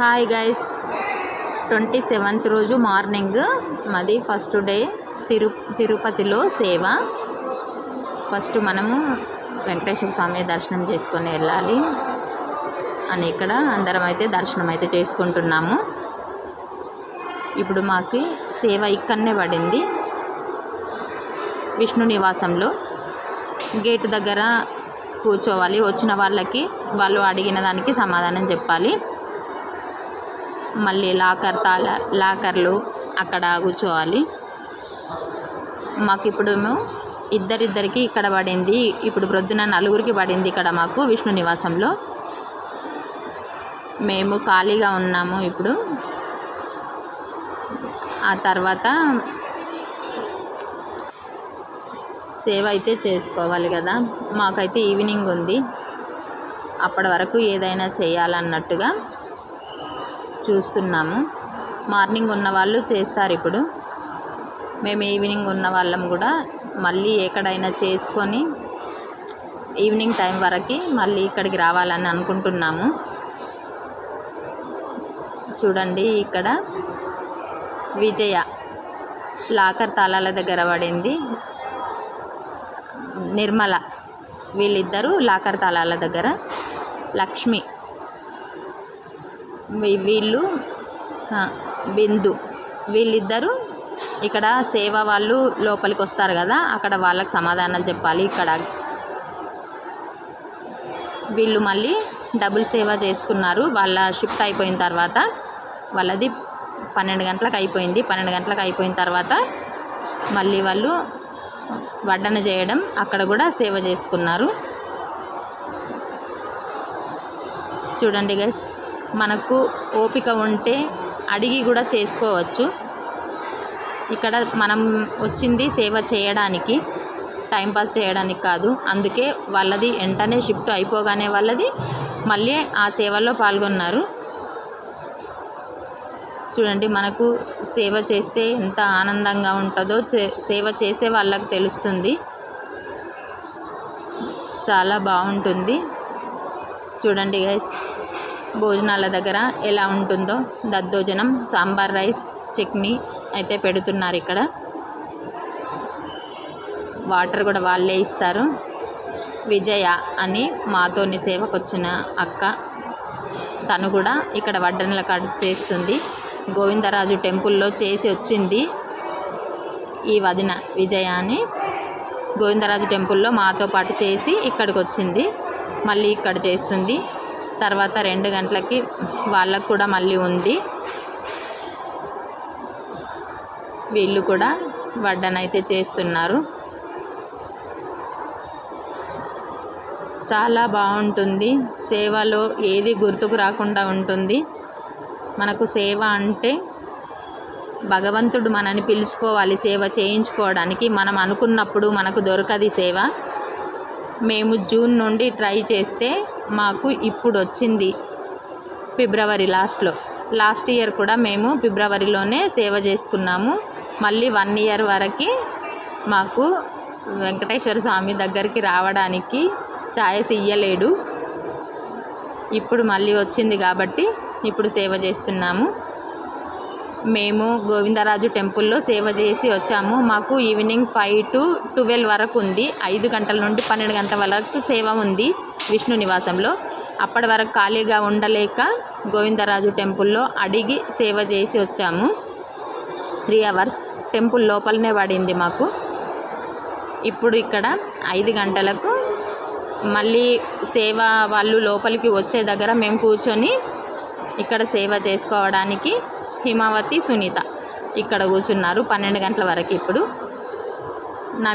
Hi guys. Twenty seventh రోజు morning. మాది first day తిరు తిరుపతిలో సేవ. ఫస్ట్ మనము వెంకటేశ్వర స్వామి దర్శనం చేసుకొని వెళ్ళాలి. అని ఇక్కడ అందరం అయితే దర్శనం అయితే చేసుకుంటున్నాము. ఇప్పుడు మాకు సేవ ఇక్కడనే పడింది. విష్ణు నివాసంలో. గేట్ దగ్గర కూర్చోవాలి. వచ్చిన వాళ్ళకి వాళ్ళు అడిగిన దానికి సమాధానం చెప్పాలి. మళ్ళీ లాకర్ తాళ లాకర్లు అక్కడ కూర్చోవాలి. మాకు ఇప్పుడు ఇద్దరిద్దరికి ఇక్కడ పడింది ఇప్పుడు ప్రొద్దున నలుగురికి పడింది ఇక్కడ మాకు విష్ణు నివాసంలో. మేము ఖాళీగా ఉన్నాము ఇప్పుడు. ఆ తర్వాత సేవ అయితే చేసుకోవాలి కదా. మాకైతే ఈవినింగ్ ఉంది. అప్పటి వరకు ఏదైనా చేయాలన్నట్టుగా చూస్తున్నాము. మార్నింగ్ ఉన్న వాళ్ళు చేస్తారు ఇప్పుడు. మేము ఈవినింగ్ ఉన్న వాళ్ళం కూడా మళ్ళీ ఎక్కడైనా చేసుకొని ఈవినింగ్ టైం వరకు మళ్ళీ ఇక్కడికి రావాలని అనుకుంటున్నాము. చూడండి ఇక్కడ విజయ లాకర్ తాళాల దగ్గర పడింది. నిర్మల వీళ్ళిద్దరూ లాకర్ తాళాల దగ్గర. లక్ష్మి వీళ్ళు విందు బిందు. వీళ్ళిద్దరూ ఇక్కడ సేవ వాళ్ళు లోపలికి వస్తారు కదా అక్కడ వాళ్ళకి సమాధానాలు చెప్పాలి ఇక్కడ. వీళ్ళు మళ్ళీ డబుల్ సేవ చేసుకున్నారు. వాళ్ళ షిఫ్ట్ అయిపోయిన తర్వాత వాళ్ళది పన్నెండు గంటలకు అయిపోయింది. పన్నెండు గంటలకు అయిపోయిన తర్వాత మళ్ళీ వాళ్ళు వడ్డన చేయడం అక్కడ కూడా సేవ చేసుకున్నారు. చూడండి గైస్ మనకు ఓపిక ఉంటే అడిగి కూడా చేసుకోవచ్చు. ఇక్కడ మనం వచ్చింది సేవ చేయడానికి టైంపాస్ చేయడానికి కాదు. అందుకే వాళ్ళది వెంటనే షిఫ్ట్ అయిపోగానే వాళ్ళది మళ్ళీ ఆ సేవలో పాల్గొన్నారు. చూడండి మనకు సేవ చేస్తే ఎంత ఆనందంగా ఉంటుందో సేవ చేసే వాళ్ళకి తెలుస్తుంది. చాలా బాగుంటుంది. చూడండి గైస్ భోజనాల దగ్గర ఎలా ఉంటుందో దద్దోజనం సాంబార్ రైస్ చట్నీ అయితే పెడుతున్నారు ఇక్కడ. వాటర్ కూడా వాళ్ళే ఇస్తారు. విజయ అని మాతోని సేవకు వచ్చిన అక్క. తను కూడా ఇక్కడ వడ్డనల కాడ చేస్తుంది. గోవిందరాజు టెంపుల్లో చేసి వచ్చింది ఈ వదిన విజయ అని. గోవిందరాజు టెంపుల్లో మాతో పాటు చేసి ఇక్కడికి వచ్చింది మళ్ళీ ఇక్కడ చేస్తుంది. తర్వాత రెండు గంటలకి వాళ్ళకు కూడా మళ్ళీ ఉంది. వీళ్ళు కూడా వడ్డనైతే చేస్తున్నారు. చాలా బాగుంటుంది. సేవలో ఏది గుర్తుకు రాకుండా ఉంటుంది. మనకు సేవ అంటే భగవంతుడు మనని పిలుచుకోవాలి. సేవ చేయించుకోవడానికి మనం అనుకున్నప్పుడు మనకు దొరకది సేవ. మేము జూన్ నుండి ట్రై చేస్తే మాకు ఇప్పుడు వచ్చింది ఫిబ్రవరి లాస్ట్లో. లాస్ట్ ఇయర్ కూడా మేము ఫిబ్రవరిలోనే సేవ చేసుకున్నాము. మళ్ళీ వన్ ఇయర్ వరకు మాకు వెంకటేశ్వర స్వామి దగ్గరికి రావడానికి ఛాయస్ ఇయ్యలేడు. ఇప్పుడు మళ్ళీ వచ్చింది కాబట్టి ఇప్పుడు సేవ చేస్తున్నాము. మేము గోవిందరాజు టెంపుల్లో సేవ చేసి వచ్చాము. మాకు ఈవినింగ్ ఫైవ్ టు ట్వెల్వ్ వరకు ఉంది. ఐదు గంటల నుండి పన్నెండు గంటల వరకు సేవ ఉంది విష్ణు నివాసంలో. అప్పటి వరకు ఖాళీగా ఉండలేక గోవిందరాజు టెంపుల్లో అడిగి సేవ చేసి వచ్చాము. త్రీ అవర్స్ టెంపుల్ లోపలనే పడింది మాకు. ఇప్పుడు ఇక్కడ ఐదు గంటలకు మళ్ళీ సేవ వాళ్ళు లోపలికి వచ్చే దగ్గర మేము కూర్చొని ఇక్కడ సేవ చేసుకోవడానికి హిమావతి సునీత. ఇక్కడ కూర్చున్నారు పన్నెండు గంటల వరకు ఇప్పుడు. నా